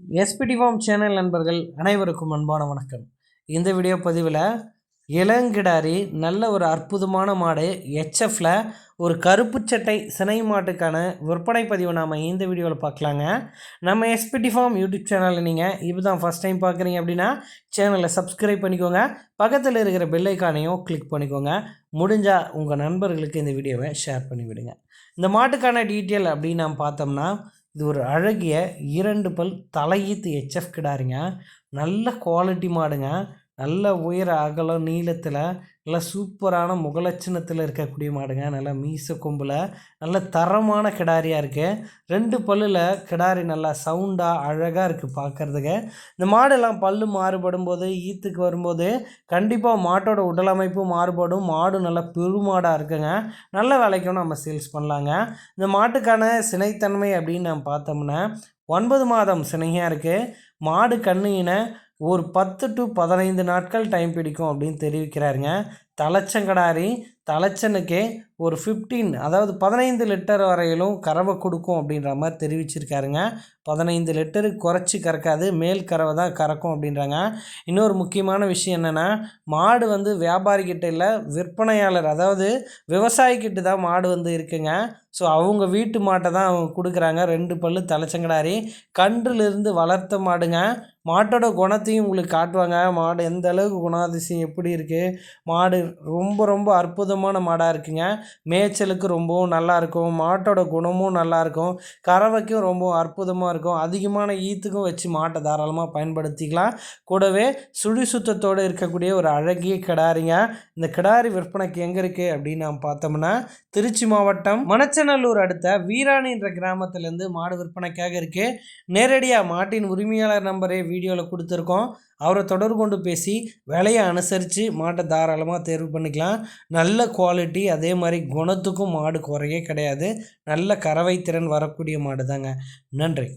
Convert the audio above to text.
SPD form channel நண்பர்கள் அனைவருக்கும் அன்பான வணக்கம். இந்த வீடியோ பதிவில் இளங்கிடாரி நல்ல ஒரு அற்புதமான மாடு ஹெச்எஃப்பில் ஒரு கருப்பு சட்டை சினை மாட்டுக்கான விற்பனை பதிவை நாம் இந்த வீடியோவில் பார்க்கலாங்க. நம்ம எஸ்பிடி ஃபார்ம் யூடியூப் சேனலில் நீங்கள் இப்போ தான் ஃபஸ்ட் டைம் பார்க்குறீங்க அப்படின்னா சேனலை சப்ஸ்கிரைப் பண்ணிக்கோங்க. பக்கத்தில் இருக்கிற பெல்லைக்கானையும் கிளிக் பண்ணிக்கோங்க. முடிஞ்சால் உங்கள் நண்பர்களுக்கு இந்த வீடியோவை ஷேர் பண்ணிவிடுங்க. இந்த மாட்டுக்கான டீட்டெயில் அப்படின்னு நாம் பார்த்தோம்னா இது ஒரு அழகிய இரண்டு பல் தலையீத்து ஹெச்எஃப் கிடாருங்க. நல்ல குவாலிட்டி மாடுங்க. நல்ல உயர அகலம் நீளத்தில் நல்ல சூப்பரான முகலட்சணத்தில் இருக்கக்கூடிய மாடுங்க. நல்லா மீச கொம்பில் நல்ல தரமான கிடாரியாக இருக்குது ரெண்டு பல்லில் கிடாரி நல்லா சவுண்டாக அழகாக இருக்குது பார்க்குறதுக்கு இந்த மாடெல்லாம் பல்லு மாறுபடும் போது ஈத்துக்கு வரும்போது கண்டிப்பாக மாட்டோட உடல் அமைப்பு மாறுபடும். மாடு நல்லா பெருமாடாக இருக்குங்க. நல்ல விலைக்கும் நம்ம சேல்ஸ் பண்ணலாங்க. இந்த மாட்டுக்கான சினைத்தன்மை அப்படின்னு நம்ம பார்த்தோம்னா ஒன்பது மாதம் சினையாக இருக்குது மாடு கண்ணுயினை ஒரு பத்து டு பதினைந்து நாட்கள் டைம் பிடிக்கும் அப்படின்னு தெரிவிக்கிறாருங்க. தலைச்சங்கடாரி தலைச்சனுக்கே ஒரு ஃபிஃப்டீன் அதாவது பதினைந்து லிட்டர் வரையிலும் கறவை கொடுக்கும் அப்படின்ற மாதிரி தெரிவிச்சிருக்காருங்க. பதினைந்து லிட்டரு குறைச்சி கறக்காது மேல் கறவை தான் கறக்கும் அப்படின்றாங்க. இன்னொரு முக்கியமான விஷயம் என்னென்னா மாடு வந்து வியாபாரிக்கிட்ட இல்லை விற்பனையாளர் அதாவது விவசாயிக்கிட்ட தான் மாடு வந்து இருக்குங்க. ஸோ அவங்க வீட்டு மாட்டை தான் அவங்க கொடுக்குறாங்க. ரெண்டு பல்லு தலைச்சங்கடாரி. கன்றுலேருந்து வளர்த்த மாடுங்க. மாட்டோட குணத்தையும் உங்களுக்கு காட்டுவாங்க. மாடு எந்த அளவுக்கு குணாதிசயம் எப்படி இருக்குது மாடு ரொம்ப ரொம்ப அற்புதம் அற்புதமான மாடாக இருக்குங்க. மேய்ச்சலுக்கு ரொம்பவும் நல்லாயிருக்கும் மாட்டோட குணமும் நல்லாயிருக்கும் கறவைக்கும் ரொம்பவும் அற்புதமாக இருக்கும். அதிகமான ஈத்துக்கும் வச்சு மாட்டை தாராளமாக பயன்படுத்திக்கலாம். கூடவே சுழி சுத்தத்தோடு இருக்கக்கூடிய ஒரு அழகிய கிடாரிங்க. இந்த கிடாரி விற்பனைக்கு எங்கே இருக்குது அப்படின்னு நாம் பார்த்தோம்னா திருச்சி மாவட்டம் மணச்சநல்லூர் அடுத்த வீராணின்ற கிராமத்துலேருந்து மாடு விற்பனைக்காக இருக்குது நேரடியாக மாட்டின் உரிமையாளர் நம்பரே வீடியோவில் கொடுத்துருக்கோம். அவரை தொடர்பு கொண்டு பேசி விலையை அனுசரித்து மாட்டை தாராளமாக தேர்வு பண்ணிக்கலாம். நல்ல குவாலிட்டி அதே மாதிரி குணத்துக்கும் மாடு குறையே கிடையாது. நல்ல கறவை திறன் வரக்கூடிய மாடு தாங்க நன்றி.